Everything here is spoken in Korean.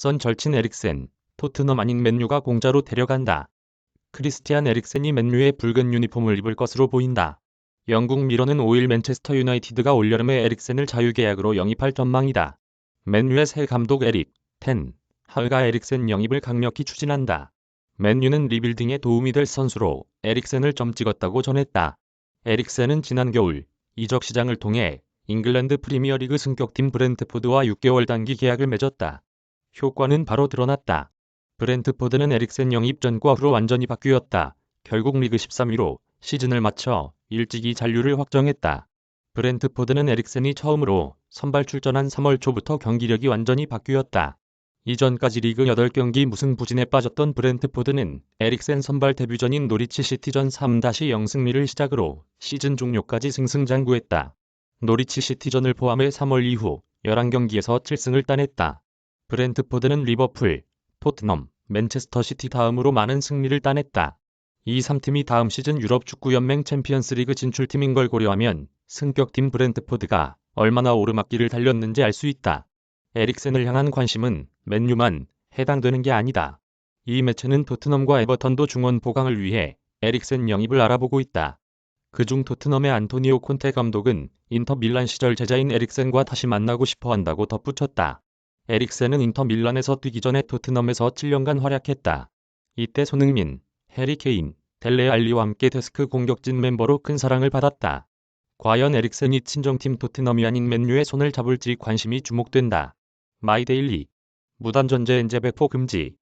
선 절친 에릭센, 토트넘 아닌 맨유가 공짜로 데려간다. 크리스티안 에릭센이 맨유의 붉은 유니폼을 입을 것으로 보인다. 영국 미러는 5일 맨체스터 유나이티드가 올여름에 에릭센을 자유계약으로 영입할 전망이다. 맨유의 새 감독 에릭, 텐, 하흐가 에릭센 영입을 강력히 추진한다. 맨유는 리빌딩에 도움이 될 선수로 에릭센을 점 찍었다고 전했다. 에릭센은 지난 겨울 이적 시장을 통해 잉글랜드 프리미어리그 승격팀 브렌트포드와 6개월 단기 계약을 맺었다. 효과는 바로 드러났다. 브렌트포드는 에릭센 영입 전과 후로 완전히 바뀌었다. 결국 리그 13위로 시즌을 마쳐 일찍이 잔류를 확정했다. 브렌트포드는 에릭센이 처음으로 선발 출전한 3월 초부터 경기력이 완전히 바뀌었다. 이전까지 리그 8경기 무승 부진에 빠졌던 브렌트포드는 에릭센 선발 데뷔전인 노리치 시티전 3-0 승리를 시작으로 시즌 종료까지 승승장구했다. 노리치 시티전을 포함해 3월 이후 11경기에서 7승을 따냈다. 브렌트포드는 리버풀, 토트넘, 맨체스터 시티 다음으로 많은 승리를 따냈다. 이 3팀이 다음 시즌 유럽 축구연맹 챔피언스리그 진출팀인 걸 고려하면 승격팀 브렌트포드가 얼마나 오르막길을 달렸는지 알 수 있다. 에릭센을 향한 관심은 맨유만 해당되는 게 아니다. 이 매체는 토트넘과 에버턴도 중원 보강을 위해 에릭센 영입을 알아보고 있다. 그중 토트넘의 안토니오 콘테 감독은 인터 밀란 시절 제자인 에릭센과 다시 만나고 싶어 한다고 덧붙였다. 에릭센은 인터 밀란에서 뛰기 전에 토트넘에서 7년간 활약했다. 이때 손흥민, 해리 케인, 델레 알리와 함께 데스크 공격진 멤버로 큰 사랑을 받았다. 과연 에릭센이 친정팀 토트넘이 아닌 맨유의 손을 잡을지 관심이 주목된다. 마이데일리 무단 전제 엔제 배포 금지